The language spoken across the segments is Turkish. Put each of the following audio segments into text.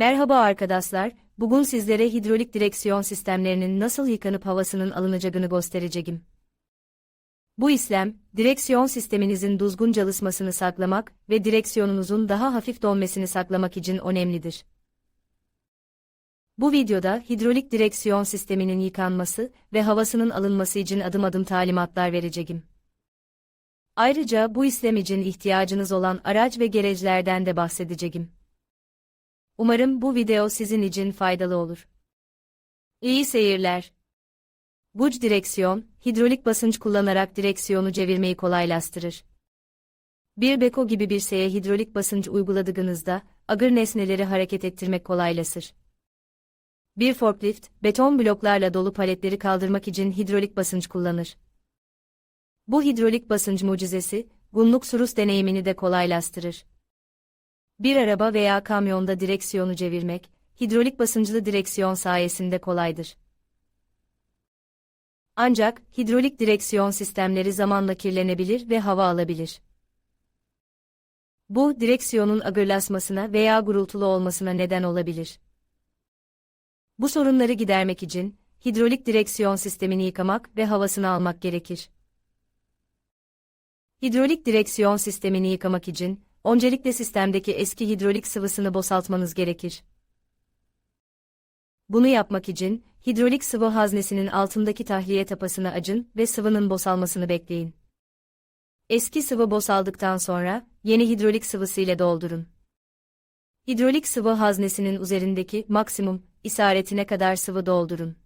Merhaba arkadaşlar, bugün sizlere hidrolik direksiyon sistemlerinin nasıl yıkanıp havasının alınacağını göstereceğim. Bu işlem, direksiyon sisteminizin düzgün çalışmasını saklamak ve direksiyonunuzun daha hafif dönmesini saklamak için önemlidir. Bu videoda hidrolik direksiyon sisteminin yıkanması ve havasının alınması için adım adım talimatlar vereceğim. Ayrıca bu işlem için ihtiyacınız olan araç ve gereçlerden de bahsedeceğim. Umarım bu video sizin için faydalı olur. İyi seyirler. Buc direksiyon, hidrolik basınç kullanarak direksiyonu çevirmeyi kolaylaştırır. Bir beko gibi bir şeye hidrolik basınç uyguladığınızda, ağır nesneleri hareket ettirmek kolaylaşır. Bir forklift, beton bloklarla dolu paletleri kaldırmak için hidrolik basınç kullanır. Bu hidrolik basınç mucizesi, günlük sürüş deneyimini de kolaylaştırır. Bir araba veya kamyonda direksiyonu çevirmek, hidrolik basınçlı direksiyon sayesinde kolaydır. Ancak, hidrolik direksiyon sistemleri zamanla kirlenebilir ve hava alabilir. Bu, direksiyonun ağırlaşmasına veya gurultulu olmasına neden olabilir. Bu sorunları gidermek için, hidrolik direksiyon sistemini yıkamak ve havasını almak gerekir. Hidrolik direksiyon sistemini yıkamak için, öncelikle sistemdeki eski hidrolik sıvısını boşaltmanız gerekir. Bunu yapmak için, hidrolik sıvı haznesinin altındaki tahliye tapasını açın ve sıvının boşalmasını bekleyin. Eski sıvı boşaldıktan sonra, yeni hidrolik sıvısı ile doldurun. Hidrolik sıvı haznesinin üzerindeki maksimum isaretine kadar sıvı doldurun.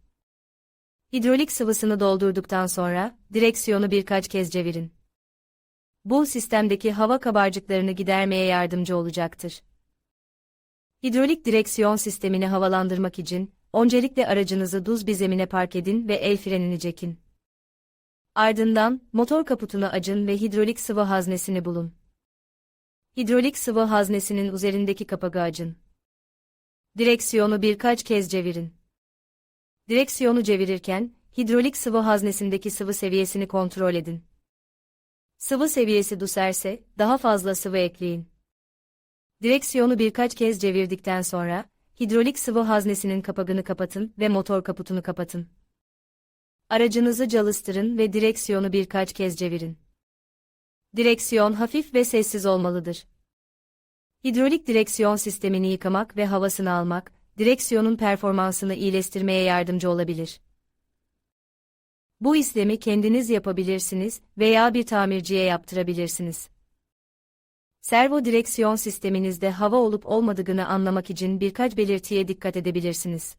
Hidrolik sıvısını doldurduktan sonra, direksiyonu birkaç kez çevirin. Bu sistemdeki hava kabarcıklarını gidermeye yardımcı olacaktır. Hidrolik direksiyon sistemini havalandırmak için, öncelikle aracınızı düz bir zemine park edin ve el frenini çekin. Ardından, motor kaputunu açın ve hidrolik sıvı haznesini bulun. Hidrolik sıvı haznesinin üzerindeki kapağı açın. Direksiyonu birkaç kez çevirin. Direksiyonu çevirirken, hidrolik sıvı haznesindeki sıvı seviyesini kontrol edin. Sıvı seviyesi düşerse, daha fazla sıvı ekleyin. Direksiyonu birkaç kez çevirdikten sonra, hidrolik sıvı haznesinin kapağını kapatın ve motor kaputunu kapatın. Aracınızı çalıştırın ve direksiyonu birkaç kez çevirin. Direksiyon hafif ve sessiz olmalıdır. Hidrolik direksiyon sistemini yıkamak ve havasını almak, direksiyonun performansını iyileştirmeye yardımcı olabilir. Bu işlemi kendiniz yapabilirsiniz veya bir tamirciye yaptırabilirsiniz. Servo direksiyon sisteminizde hava olup olmadığını anlamak için birkaç belirtiye dikkat edebilirsiniz.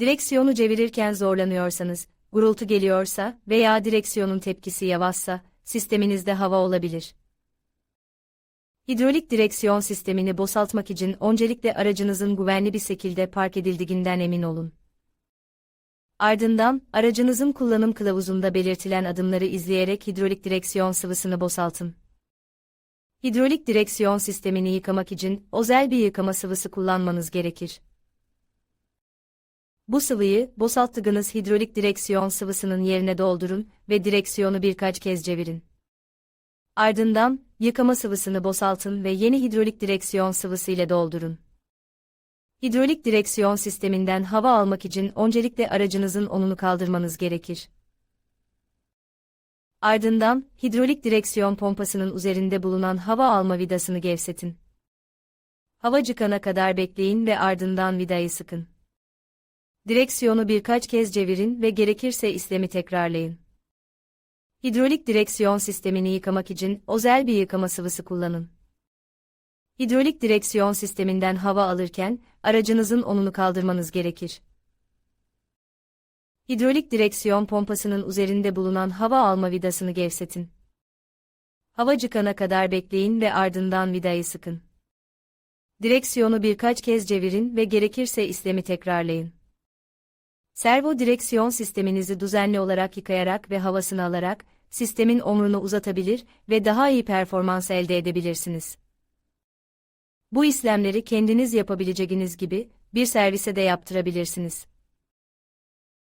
Direksiyonu çevirirken zorlanıyorsanız, gurultu geliyorsa veya direksiyonun tepkisi yavaşsa, sisteminizde hava olabilir. Hidrolik direksiyon sistemini boşaltmak için öncelikle aracınızın güvenli bir şekilde park edildiğinden emin olun. Ardından, aracınızın kullanım kılavuzunda belirtilen adımları izleyerek hidrolik direksiyon sıvısını boşaltın. Hidrolik direksiyon sistemini yıkamak için özel bir yıkama sıvısı kullanmanız gerekir. Bu sıvıyı, boşalttığınız hidrolik direksiyon sıvısının yerine doldurun ve direksiyonu birkaç kez çevirin. Ardından, yıkama sıvısını boşaltın ve yeni hidrolik direksiyon sıvısı ile doldurun. Hidrolik direksiyon sisteminden hava almak için öncelikle aracınızın onunu kaldırmanız gerekir. Ardından, hidrolik direksiyon pompasının üzerinde bulunan hava alma vidasını gevşetin. Hava çıkana kadar bekleyin ve ardından vidayı sıkın. Direksiyonu birkaç kez çevirin ve gerekirse işlemi tekrarlayın. Hidrolik direksiyon sistemini yıkamak için özel bir yıkama sıvısı kullanın. Hidrolik direksiyon sisteminden hava alırken, aracınızın onunu kaldırmanız gerekir. Hidrolik direksiyon pompasının üzerinde bulunan hava alma vidasını gevşetin. Hava çıkana kadar bekleyin ve ardından vidayı sıkın. Direksiyonu birkaç kez çevirin ve gerekirse işlemi tekrarlayın. Servo direksiyon sisteminizi düzenli olarak yıkayarak ve havasını alarak, sistemin omrunu uzatabilir ve daha iyi performans elde edebilirsiniz. Bu işlemleri kendiniz yapabileceğiniz gibi, bir servise de yaptırabilirsiniz.